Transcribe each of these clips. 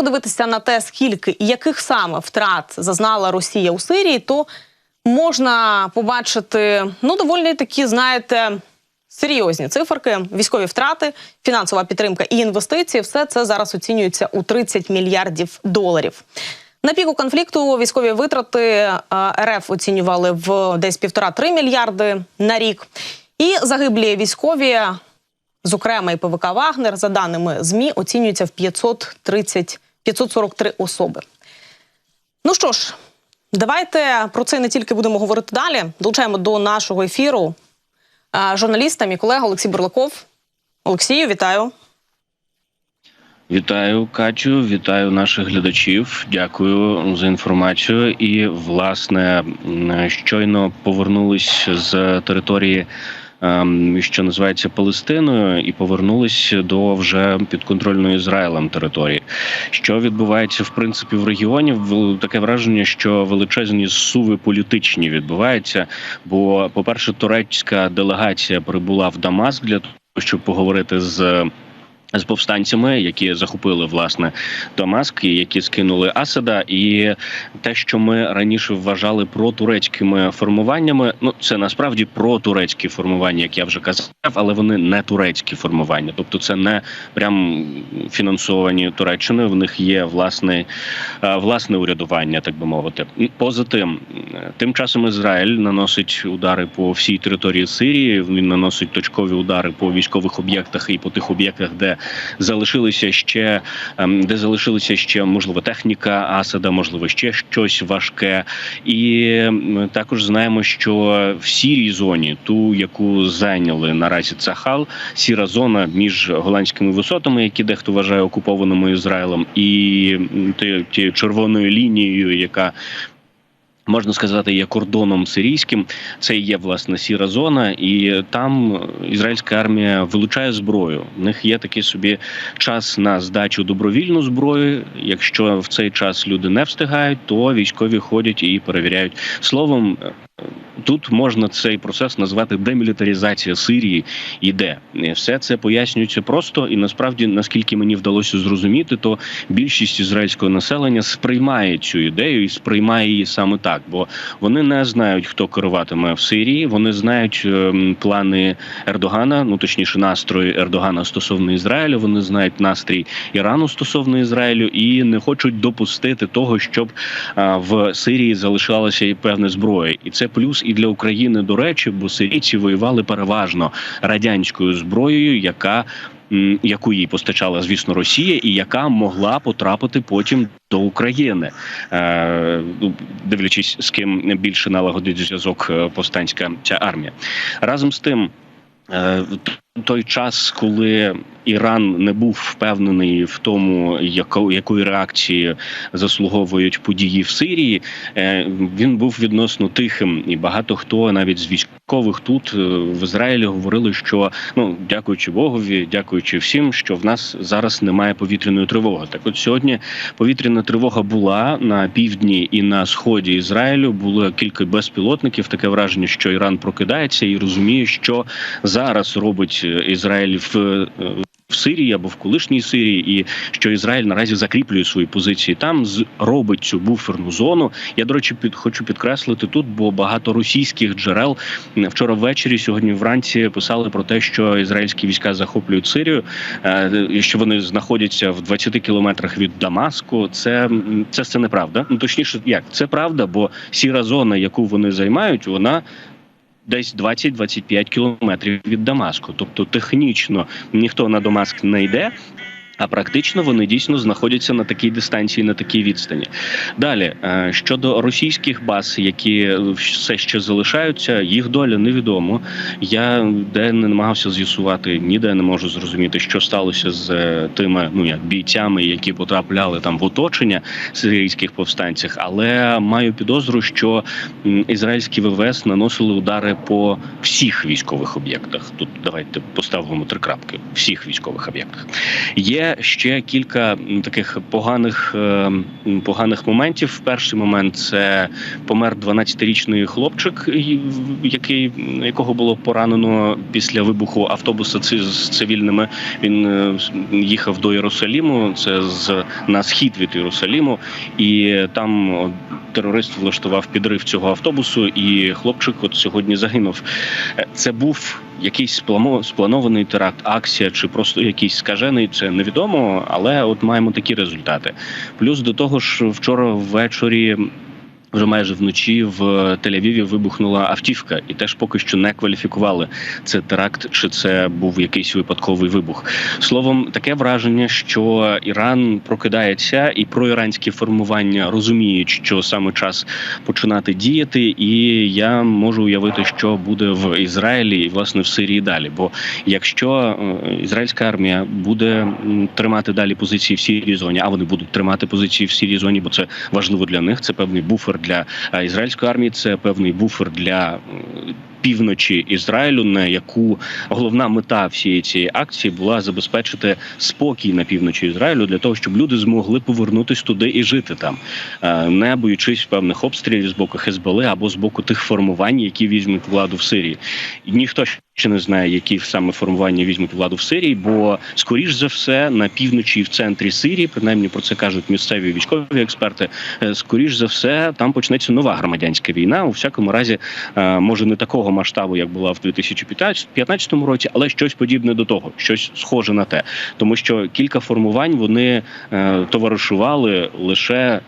подивитися на те, скільки і яких саме втрат зазнала Росія у Сирії, то можна побачити ну доволі такі, знаєте. Серйозні циферки, військові втрати, фінансова підтримка і інвестиції все це зараз оцінюється у 30 мільярдів доларів. На піку конфлікту військові витрати е, РФ оцінювали в десь півтора-три мільярди на рік. І загиблі військові, зокрема і ПВК Вагнер, за даними ЗМІ, оцінюються в 530, 543 особи. Ну що ж, давайте про це не тільки будемо говорити далі. Долучаємо до нашого ефіру е, журналіста, мій колега Олексій Бурлаков. Олексію, вітаю. Вітаю, Катю, вітаю наших глядачів. Дякую за інформацію. І власне щойно повернулись з території, що називається Палестиною, і повернулись до вже підконтрольної Ізраїлем території. Що відбувається в принципі в регіоні? Таке враження, що величезні суви політичні відбуваються. Бо, по-перше, турецька делегація прибула в Дамаск для того, щоб поговорити з. З повстанцями, які захопили власне Дамаск, які скинули Асада, і те, що ми раніше вважали протурецькими формуваннями, ну це насправді протурецькі формування, як я вже казав, але вони не турецькі формування, тобто це не прям фінансовані Туреччиною. В них є власне, власне урядування, так би мовити. Поза тим, тим часом Ізраїль наносить удари по всій території Сирії. Він наносить точкові удари по військових об'єктах і по тих об'єктах, де залишилися ще ем, де залишилися ще можливо техніка Асада, можливо, ще щось важке. І також знаємо, що в сірій зоні, ту, яку зайняли наразі Цахал, сіра зона між голландськими висотами, які дехто вважає окупованими Ізраїлем, і тією червоною лінією, яка Можна сказати, є кордоном сирійським. Це є власне сіра зона, і там ізраїльська армія вилучає зброю. У них є такий собі час на здачу добровільну зброю. Якщо в цей час люди не встигають, то військові ходять і перевіряють. Словом, тут можна цей процес назвати демілітаризація Сирії. Іде І все це пояснюється просто і насправді, наскільки мені вдалося зрозуміти, то більшість ізраїльського населення сприймає цю ідею і сприймає її саме так, бо вони не знають, хто керуватиме в Сирії. Вони знають ем, плани Ердогана, ну точніше, настрої Ердогана стосовно Ізраїлю. Вони знають настрій Ірану стосовно Ізраїлю і не хочуть допустити того, щоб а, в Сирії залишалася і певна зброя, і це плюс і для України, до речі, бо сирійці воювали переважно радянською зброєю, яка яку їй постачала, звісно, Росія, і яка могла потрапити потім до України, е, ну, дивлячись з ким більше налагодить зв'язок е, повстанська ця армія. Разом з тим. Той час, коли Іран не був впевнений в тому, яко, якої реакції заслуговують події в Сирії, е, він був відносно тихим, і багато хто навіть з військових тут е, в Ізраїлі говорили, що ну дякуючи Богові, дякуючи всім, що в нас зараз немає повітряної тривоги. Так, от сьогодні повітряна тривога була на півдні і на сході Ізраїлю. Було кілька безпілотників. Таке враження, що Іран прокидається і розуміє, що зараз робить Ізраїль в. е, В Сирії або в колишній Сирії, і що Ізраїль наразі закріплює свої позиції там, робить цю буферну зону. Я до речі, під хочу підкреслити тут, бо багато російських джерел вчора ввечері, сьогодні вранці писали про те, що ізраїльські війська захоплюють Сирію, е, і що вони знаходяться в 20 кілометрах від Дамаску. Це це, це неправда. Ну точніше, як це правда, бо сіра зона, яку вони займають, вона. Десь 20-25 кілометрів від Дамаску, тобто технічно ніхто на Дамаск не йде, а практично вони дійсно знаходяться на такій дистанції, на такій відстані. Далі е, щодо російських баз, які все ще залишаються, їх доля невідомо. Я де не намагався з'ясувати, ніде не можу зрозуміти, що сталося з е, тими ну як бійцями, які потрапляли там в оточення сирійських повстанців. Але маю підозру, що ізраїльські ВВС наносили удари по всіх військових об'єктах. Тут давайте поставимо три крапки. Всіх військових об'єктах є ще кілька таких поганих, е, поганих моментів. Перший момент це помер 12-річний хлопчик, який якого було поранено після вибуху автобуса з цивільними. Він е, їхав до Єрусаліму. Це з на схід від Єрусаліму, і там терорист влаштував підрив цього автобусу, і хлопчик от сьогодні загинув. Е, Це був якийсь спланований теракт, акція чи просто якийсь скажений, це невідомо, але от маємо такі результати. Плюс до того ж, вчора ввечері. Вже майже вночі в Тель-Авіві вибухнула автівка, і теж поки що не кваліфікували це теракт, чи це був якийсь випадковий вибух. Словом, таке враження, що Іран прокидається, і проіранські формування розуміють, що саме час починати діяти, і я можу уявити, що буде в Ізраїлі і власне в Сирії далі. Бо якщо е, ізраїльська армія буде тримати далі позиції в сірій зоні, а вони будуть тримати позиції в сірій зоні, бо це важливо для них. Це певний буфер для е, ізраїльської армії, це певний буфер для. Півночі Ізраїлю, на яку головна мета всієї цієї акції була забезпечити спокій на півночі Ізраїлю для того, щоб люди змогли повернутись туди і жити там, е, не боючись певних обстрілів з боку Хезболи або з боку тих формувань, які візьмуть владу в Сирії. І ніхто ще не знає, які саме формування візьмуть владу в Сирії, бо скоріш за все на півночі і в центрі Сирії, принаймні про це кажуть місцеві військові експерти. е, Скоріш за все, там почнеться нова громадянська війна. У всякому разі, е, може не такого масштабу, як була в 2015 році, але щось подібне до того, щось схоже на те, тому що кілька формувань вони е, товаришували лише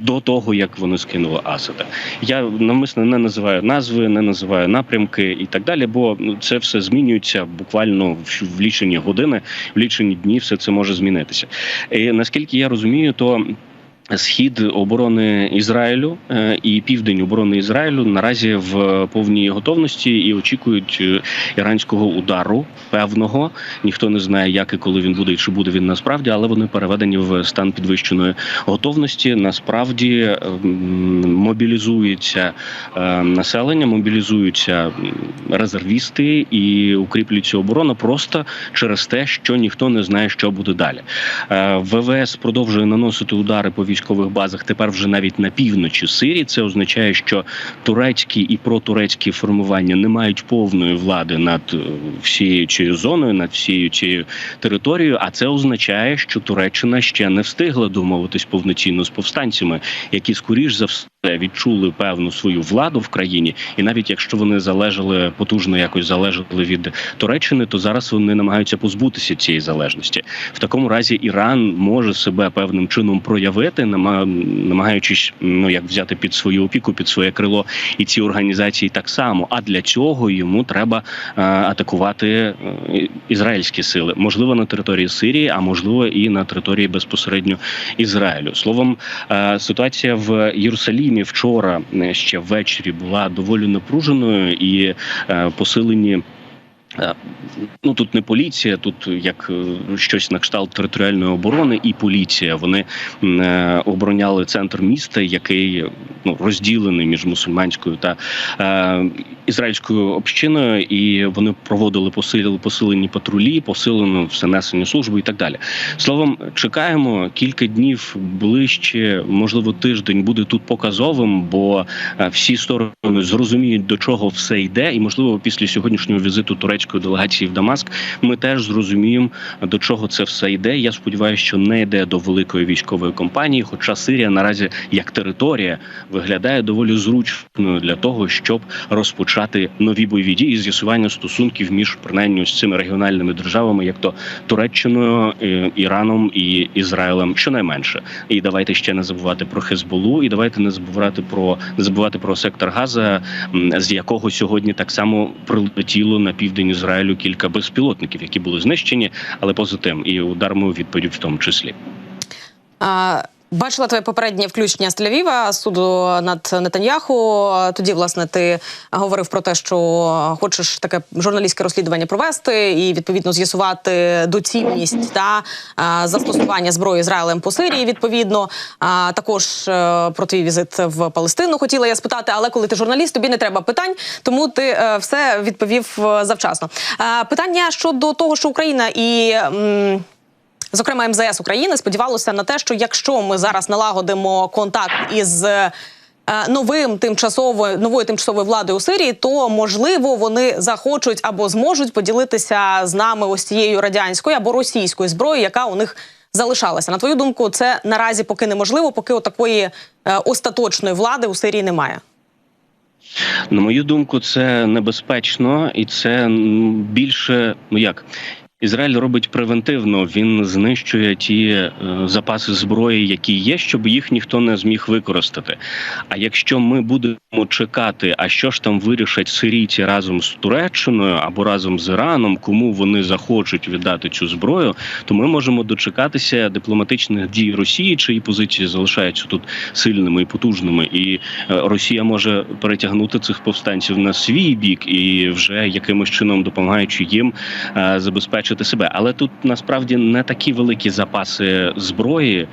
до того, як вони скинули Асада. Я навмисно не називаю назви, не називаю напрямки і так далі, бо ну, це все змінюється буквально в лічені години, в лічені дні все це може змінитися. І наскільки я розумію, то Схід оборони Ізраїлю е, і південь оборони Ізраїлю наразі в повній готовності і очікують е, іранського удару певного. Ніхто не знає, як і коли він буде, і чи буде він насправді, але вони переведені в стан підвищеної готовності. Насправді ем, мобілізується е, населення, мобілізуються резервісти і укріплюється оборона просто через те, що ніхто не знає, що буде далі. ВВС продовжує наносити удари по військових базах. Тепер вже навіть на півночі Сирії. Це означає, що турецькі і протурецькі формування не мають повної влади над е, всією цією зоною, над всією цією територією. А це означає, що Туреччина ще не встигла домовитись повноцінно з повстанцями, які скоріш за все відчули певну свою владу в країні, і навіть якщо вони залежали потужно, якось залежали від Туреччини, то зараз вони намагаються позбутися цієї залежності. В такому разі Іран може себе певним чином проявити, нама- намагаючись ну як взяти під свою опіку, під своє крило і ці організації так само. А для цього йому треба е, атакувати е, ізраїльські сили, можливо, на території Сирії, а можливо і на території безпосередньо Ізраїлю. Словом, е, ситуація в Єрусалімі вчора е, ще ввечері була доволі напруженою і е, посилені. Е, Ну тут не поліція, тут як е, щось на кшталт територіальної оборони і поліція. Вони е, обороняли центр міста, який ну розділений між мусульманською та е, ізраїльською общиною, і вони проводили посилили посилені патрулі, посилену все несення служби і так далі. Словом, чекаємо кілька днів ближче, можливо, тиждень буде тут показовим, бо всі сторони зрозуміють до чого все йде, і можливо, після сьогоднішнього візиту турецької делегації в Дамаск ми теж зрозуміємо до чого це все йде. Я сподіваюся, що не йде до великої військової кампанії, хоча Сирія наразі як територія виглядає доволі зручною для того, щоб розпочати нові бойові дії, з'ясування стосунків між принаймні ось цими регіональними державами, як то Туреччиною, е, Іраном і Ізраїлем, щонайменше. І давайте ще не забувати про Хезболу, і давайте не забувати про не забувати про сектор Газа, з якого сьогодні так само прилетіло на південь Ізраїлю кілька безпілотників, які були знищені, але поза тим і ударами у відповідь в тому числі. А, Бачила твоє попереднє включення з Тель-Авіва, суду над Нетаньяху. Тоді, власне, ти говорив про те, що хочеш таке журналістське розслідування провести і відповідно з'ясувати доцільність та застосування зброї Ізраїлем по Сирії. Відповідно, також е, про твій візит в Палестину хотіла я спитати, але коли ти журналіст, тобі не треба питань, тому ти е, все відповів е, завчасно. Питання щодо того, що Україна і. Зокрема МЗС України, сподівалося на те, що якщо ми зараз налагодимо контакт із е, новим тимчасовою новою тимчасовою владою у Сирії, то можливо вони захочуть або зможуть поділитися з нами ось цією радянською або російською зброєю, яка у них залишалася. На твою думку, це наразі поки неможливо, поки отакої е, остаточної влади у Сирії немає. На мою думку, це небезпечно, і це більше ну як. Ізраїль робить превентивно, він знищує ті е, запаси зброї, які є, щоб їх ніхто не зміг використати. А якщо ми будемо чекати, а що ж там вирішать сирійці разом з Туреччиною або разом з Іраном, кому вони захочуть віддати цю зброю, то ми можемо дочекатися дипломатичних дій Росії, чиї позиції залишаються тут сильними і потужними, і е, Росія може перетягнути цих повстанців на свій бік і вже якимось чином допомагаючи їм е, забезпечити себе. Але тут насправді не такі великі запаси зброї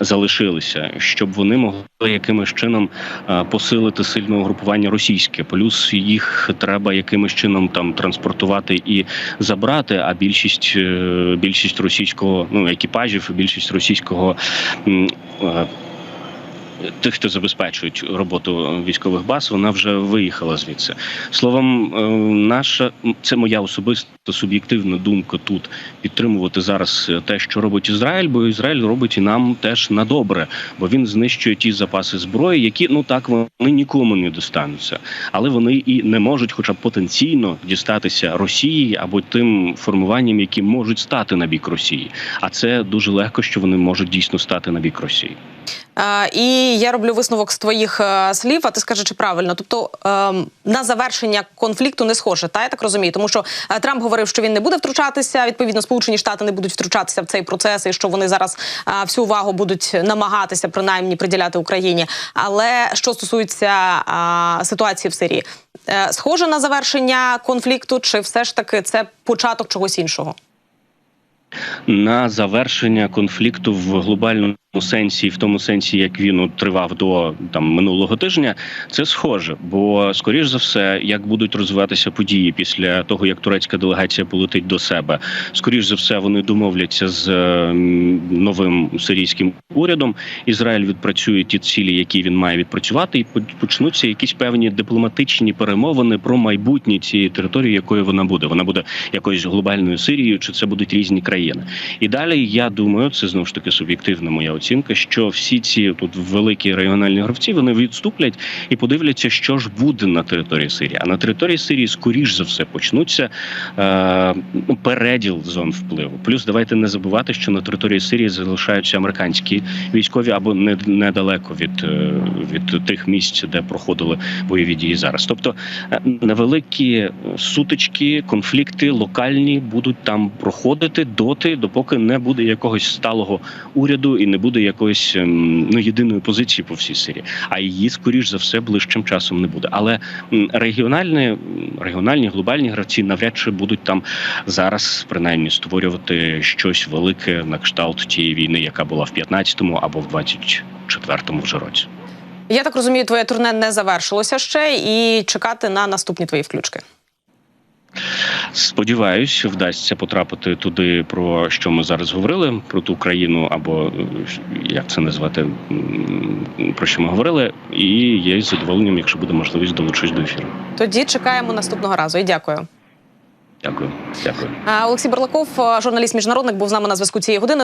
залишилися, щоб вони могли якимось чином е, посилити сильне угрупування російське. Плюс їх треба якимось чином там транспортувати і забрати. А більшість е, більшість російського ну екіпажів, більшість російського. е, Тих, хто забезпечують роботу військових баз, вона вже виїхала звідси. Словом, наша це моя особиста суб'єктивна думка тут підтримувати зараз те, що робить Ізраїль, бо Ізраїль робить і нам теж на добре, бо він знищує ті запаси зброї, які ну так вони нікому не достануться, але вони і не можуть, хоча б потенційно дістатися Росії або тим формуванням, які можуть стати на бік Росії. А це дуже легко, що вони можуть дійсно стати на бік Росії. Е, і я роблю висновок з твоїх е, слів, а ти скажи, чи правильно. Тобто ем, на завершення конфлікту не схоже, та я так розумію, тому що е, Трамп говорив, що він не буде втручатися. Відповідно, Сполучені Штати не будуть втручатися в цей процес, і що вони зараз е, всю увагу будуть намагатися принаймні приділяти Україні. Але що стосується е, ситуації в Сирії, схоже на завершення конфлікту, чи все ж таки це початок чогось іншого? на завершення конфлікту в глобальному сенсі, в тому сенсі, як він от тривав до там минулого тижня, це схоже. Бо, скоріш за все, як будуть розвиватися події після того, як турецька делегація полетить до себе, скоріш за все, вони домовляться з е, новим сирійським урядом. Ізраїль відпрацює ті цілі, які він має відпрацювати, і почнуться якісь певні дипломатичні перемовини про майбутнє цієї території, якою вона буде. Вона буде якоюсь глобальною Сирією, чи це будуть різні країни. І далі я думаю, це знову ж таки суб'єктивна моя оцінка, що всі ці тут великі регіональні гравці вони відступлять і подивляться, що ж буде на території Сирії. А на території Сирії, скоріш за все, почнуться е, ну, переділ зон впливу. Плюс давайте не забувати, що на території Сирії залишаються американські військові або не недалеко від, е, від тих місць, де проходили бойові дії зараз. Тобто е, невеликі сутички, конфлікти локальні будуть там проходити доти, допоки не буде якогось сталого уряду і не буде якоїсь ем, ну єдиної позиції по всій Сирії. А її скоріш за все ближчим часом не буде. Але регіональні, регіональні глобальні гравці навряд чи будуть там зараз принаймні створювати щось велике на кшталт тієї війни, яка була в 15-му або в 24-му вже році. Я так розумію, твоє турне не завершилося ще, і чекати на наступні твої включки. Сподіваюсь, вдасться потрапити туди, про що ми зараз говорили, про ту країну, або е, як це назвати, про що ми говорили. І я із задоволенням, якщо буде можливість, долучусь до ефіру. Тоді чекаємо наступного разу і дякую. Дякую, дякую. Олексій Барлаков, журналіст міжнародник, був з нами на зв'язку цієї години.